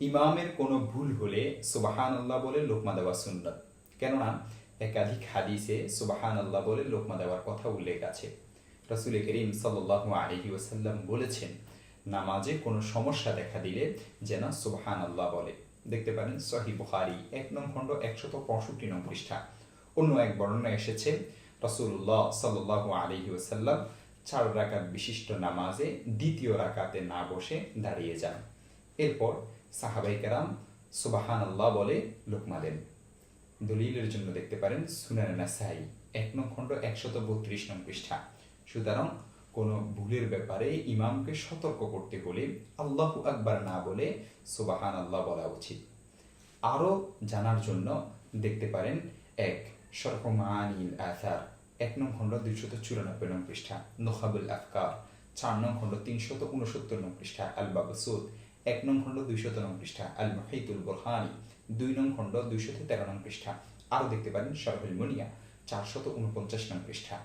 ইমামের কোনো ভুল হলে সুবাহান আল্লাহ বলে লোকমা দেওয়া সুন্নত। কেননা, একাধিক হাদিসে সুবাহান আল্লাহ বলে লোকমা দেওয়ার কথা উল্লেখ আছে। রসুল করিম সাল্লাহ আলহি ওসাল্লাম বলেছেন, নামাজে কোনো সমস্যা দেখা দিলে যেন সুবাহান আল্লাহ বলে। দেখতে পারেন সহি বুখারি, এক নং খণ্ড, একশত পঁয়ষট্টি নং পৃষ্ঠা। অন্য এক বর্ণনা এসেছে রসুল্লাহ সাল্লাহ আলহি ওসাল্লাম চার রাকাত বিশিষ্ট নামাজে দ্বিতীয় রাকাতে না বসে দাঁড়িয়ে যান। এরপর সাহাবাই কেরাম সুবাহান আল্লাহ বলে লোকমা দেন দলিলের জন্য দেখতে পারেন সুনান নাসাই, এক নং খণ্ড একশত বত্রিশ নং পৃষ্ঠা। সুতরাং কোনো ভুলের ব্যাপারে ইমামকে সতর্ক করতে হলে আল্লাহ আকবার না বলে সুবাহান আল্লাহ বলা উচিত। আরও জানার জন্য দেখতে পারেন এক সরফমানিল আথার এক নং খণ্ড দুইশত চুরানব্বই নং পৃষ্ঠা, নোহাবুল আফকার, চার নং খণ্ড তিনশত উনসত্তর নং পৃষ্ঠা আল বাবসুদ এক নং খণ্ড দুইশত নং পৃষ্ঠা আল মাহিতুল বোরহানি, দুই নং খণ্ড দুইশত তেরো নং পৃষ্ঠা। আরও দেখতে পারেন সরফুল মুনিয়া, চারশত উনপঞ্চাশ নং পৃষ্ঠা।